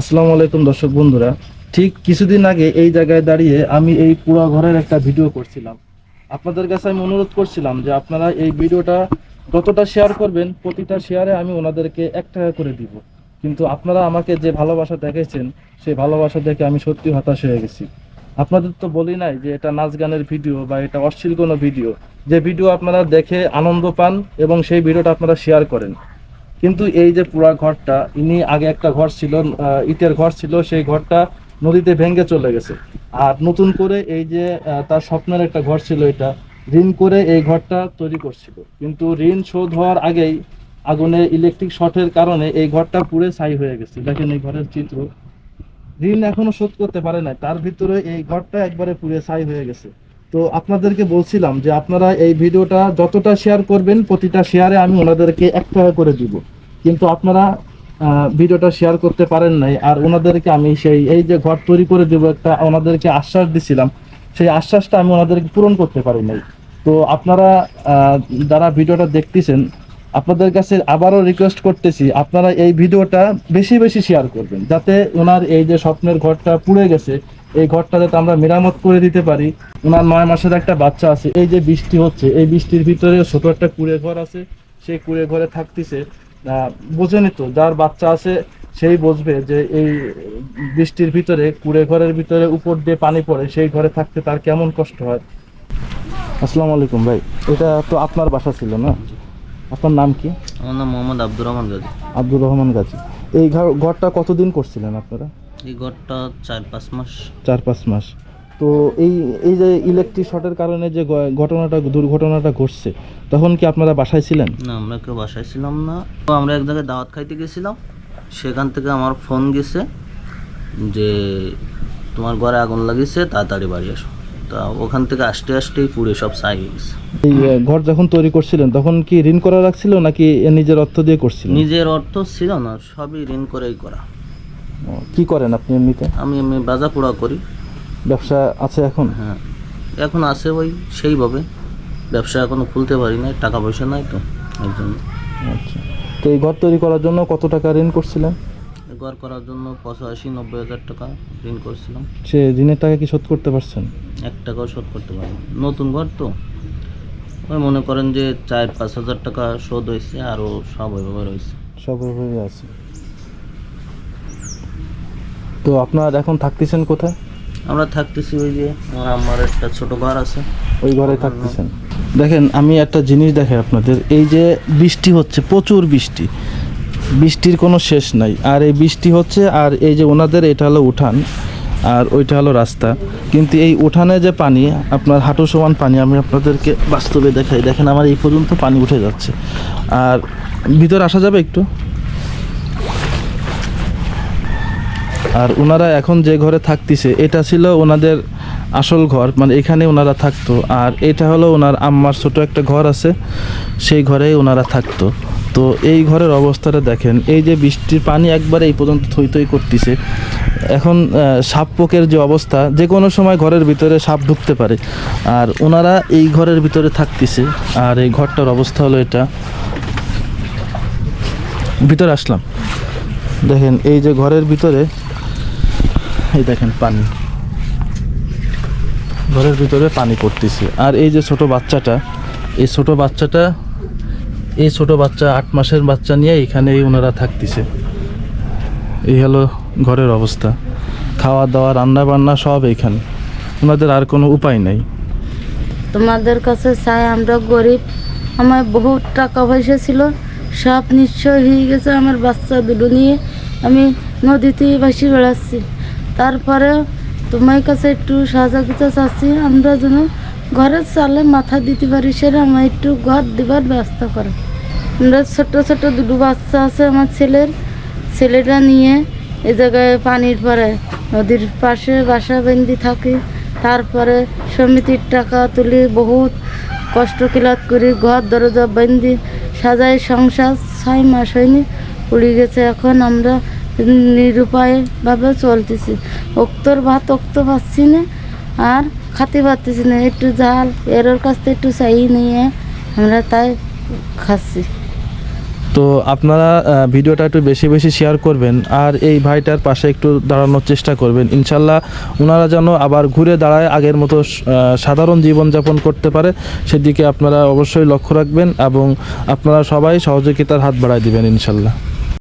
আসসালামু আলাইকুম দর্শক বন্ধুরা। ঠিক কিছুদিন আগে এই জায়গায় দাঁড়িয়ে আমি এই পুরো ঘরের একটা ভিডিও করছিলাম। আপনাদের কাছে আমি অনুরোধ করছিলাম যে আপনারা এই ভিডিওটা যতটা শেয়ার করবেন, প্রতিটা শেয়ারে আমি ওনাদেরকে এক টাকা করে দিব। কিন্তু আপনারা আমাকে যে ভালোবাসা দেখেছেন, সেই ভালোবাসা দেখে আমি সত্যি হতাশ হয়ে গেছি। আপনাদের তো বলি নাই যে এটা নাচ গানের ভিডিও বা এটা অশ্লীল কোনো ভিডিও। যে ভিডিও আপনারা দেখে আনন্দ পান এবং সেই ভিডিওটা আপনারা শেয়ার করেন। কিন্তু এই যে পুরা ঘরটা, ইনি আগে একটা ঘর ছিল ইটের ঘর ছিল, সেই ঘরটা নদীতে ভেঙে চলে গেছে। আর নতুন করে এই যে তার স্বপ্নের একটা ঘর ছিল এটা, ঋণ করে এই ঘরটা তৈরি করছিল। কিন্তু ঋণ শোধ হওয়ার আগেই আগুনে ইলেকট্রিক শর্টের কারণে এই ঘরটা পুরে ছাই হয়ে গেছে। দেখেন এই ঘরের চিত্র। ঋণ এখনও শোধ করতে পারে না তার ভিতরে এই ঘরটা একবারে পুড়ে ছাই হয়ে গেছে। তো আপনাদেরকে বলছিলাম যে আপনারা এই ভিডিওটা যতটা শেয়ার করবেন, প্রতিটা শেয়ারে আমি ওনাদেরকে এক টাকা করে দিব। কিন্তু আপনারা ভিডিওটা শেয়ার করতে পারেন নাই। আর ওনাদেরকে আমি সেই, এই যে ঘর তৈরি করে দেবো একটা, ওনাদেরকে আশ্বাস দিছিলাম। সেই আশ্বাসটা আমি ওনাদেরকে পূরণ করতে পারি নাই। তো আপনারা যারা ভিডিওটা দেখতেছেন, আপনাদের কাছে আবারও রিকোয়েস্ট করতেছি, আপনারা এই ভিডিওটা বেশি বেশি শেয়ার করবেন, যাতে ওনার এই যে স্বপ্নের ঘরটা পুড়ে গেছে, এই ঘরটা যাতে আমরা মেরামত করে দিতে পারি। ওনার নয় মাসের একটা বাচ্চা আছে, এই যে বৃষ্টি হচ্ছে, এই বৃষ্টির ভিতরে ছোট একটা কুড়ে ঘর আছে, সেই কুড়ে ঘরে থাকতেছে। বোঝেনি তো যার বাচ্চা আছে সেই বুঝবে যে এই বৃষ্টির ভিতরে কুড়ে ঘরের ভিতরে উপর দিয়ে পানি পড়ে সেই ঘরে থাকতে তার কেমন কষ্ট হয়? আসসালামু আলাইকুম ভাই এটা তো আপনার বাসা ছিল না? আপনার নাম কি? আমার নাম মোহাম্মদ আব্দুর রহমান গাজী। আব্দুর রহমান গাজী। এই ঘর- ঘরটা কতদিন করছিলেন আপনারা? এই ঘরটা চার পাঁচ মাস। চার পাঁচ মাস। তো এই এই যে ইলেকট্রিক শর্টের কারণে যে ঘটনাটা দুর্ঘটনাটা ঘটছে তখন কি আপনারা বাসায় ছিলেন? না আমরা কেউ বাসায় ছিলাম না। তো আমরা এক জায়গায় দাওয়াত খাইতে গেছিলাম। সেখান থেকে আমার ফোন গেছে যে তোমার ঘরে আগুন লাগিয়েছে তাড়াতাড়ি বাড়ি আসো। তা ওখান থেকে আসতে আসতেই পুড়ে সব ছাই হয়ে গেছে। এই ঘর যখন তৈরি করছিলেন তখন কি ঋণ করা রাখছিল নাকি নিজের অর্থ দিয়ে করছিলেন? নিজের অর্থ ছিল না সবই ঋণ করেই করা। কি করেন আপনি এমনিতে? আমি এমনি বাজা পোড়া করি। ব্যবসা আছে এখন? হ্যাঁ। এখন আছে ওই সেইভাবে। ব্যবসা এখনও খুলতে পারি না টাকা পয়সা নাই তো এর জন্য। আচ্ছা। তো এই ঘর তৈরি করার জন্য কত টাকা ঋণ করছিলেন? ঘর করার জন্য পঁচাশি নব্বই হাজার টাকা ঋণ করছিলাম। সে ঋণের টাকা কি শোধ করতে পারছেন? এক টাকাও শোধ করতে পারি নতুন ঘর তো। ওই মনে করেন যে চার পাঁচ হাজার টাকা শোধ হয়েছে আরও সব ওইভাবে রয়েছে। সব ওইভাবেই আছে। তো আপনার এখন থাকতেছেন কোথায়? আমরা থাকতেছি ওই যে আমার আমার একটা ছোট ঘর আছে। ওই ঘরে থাকতেছেন। দেখেন, আমি একটা জিনিস দেখাই আপনাদের। এই যে বৃষ্টি হচ্ছে, প্রচুর বৃষ্টি। বৃষ্টির কোনো শেষ নাই। আর এই বৃষ্টি হচ্ছে, আর এই যে ওনাদের, এটা হলো উঠান, আর ওইটা হলো রাস্তা। কিন্তু এই উঠানে যে পানি, আপনার হাঁটু সমান পানি, আমি আপনাদেরকে বাস্তবে দেখাই। দেখেন, আমার এই পর্যন্ত পানি উঠে যাচ্ছে। আর ভিতরে আসা যাবে একটু? আর ওনারা এখন যে ঘরে থাকতেছে, এটা ছিল ওনাদের আসল ঘর মানে এখানে ওনারা থাকতো। আর এটা হলো ওনার আম্মার ছোট একটা ঘর আছে, সেই ঘরেই ওনারা থাকতো। তো এই ঘরের অবস্থাটা দেখেন, এই যে বৃষ্টির পানি একবারে এই পর্যন্ত থই থই করতেছে। এখন সাপ পোকের যে অবস্থা, যে কোনো সময় ঘরের ভিতরে সাপ ঢুকতে পারে। আর ওনারা এই ঘরের ভিতরে থাকতেছে, আর এই ঘরটার অবস্থা হলো এটা। ভিতরে আসলাম। দেখেন, এই যে ঘরের ভিতরে এই দেখেন পানি। ঘরের ভিতরে পানি পড়তেছে। আর এই যে ছোট বাচ্চাটা, এই ছোট বাচ্চাটা, এই ছোট বাচ্চা আট মাসের বাচ্চা নিয়ে এখানেই ওনারা থাকতেছে। এই হলো ঘরের অবস্থা। খাওয়া দাওয়া, রান্না বান্না সব এইখানে। ওনাদের আর কোনো উপায় নাই। তোমাদের কাছে চাই, আমরা গরিব। আমার বহুত টাকা পয়সা ছিল, সব নিশ্চয় হয়ে গেছে আমার বাচ্চা দুটো নিয়ে। আমি নদীতে ভাসি বেড়াচ্ছি। তারপরে তোমার কাছে একটু সহযোগিতা চাচ্ছি, আমরা যেন ঘরের চালে মাথা দিতে পারি, সেটা আমার একটু ঘর দেবার ব্যবস্থা করো। আমরা ছোট ছোট দুটো বাচ্চা আছে আমার ছেলের, ছেলেটা নিয়ে এ জায়গায় পানির পরে নদীর পাশে বাসা বেঁধে থাকি। তারপরে সমিতির টাকা তুলি, বহুত কষ্ট কিলাত করি, ঘর দরজা বেঁধে সাজাই, সংসার ছয় মাস হয়নি উড়ে গেছে। এখন আমরা নিরুপায় ভাবে চলতেছি। অক্তর ভাত অক্ত পাচ্ছি না, আর খাতে পারতেছি না। একটু জাল এর কাছ থেকে একটু চাই নিয়ে আমরা তাই খাচ্ছি। তো আপনারা ভিডিওটা একটু বেশি বেশি শেয়ার করবেন, আর এই ভাইটার পাশে একটু দাঁড়ানোর চেষ্টা করবেন। ইনশাল্লাহ ওনারা যেন আবার ঘুরে দাঁড়ায়, আগের মতো সাধারণ জীবনযাপন করতে পারে, সেদিকে আপনারা অবশ্যই লক্ষ্য রাখবেন এবং আপনারা সবাই সহযোগিতার হাত বাড়ায় দিবেন ইনশাল্লাহ।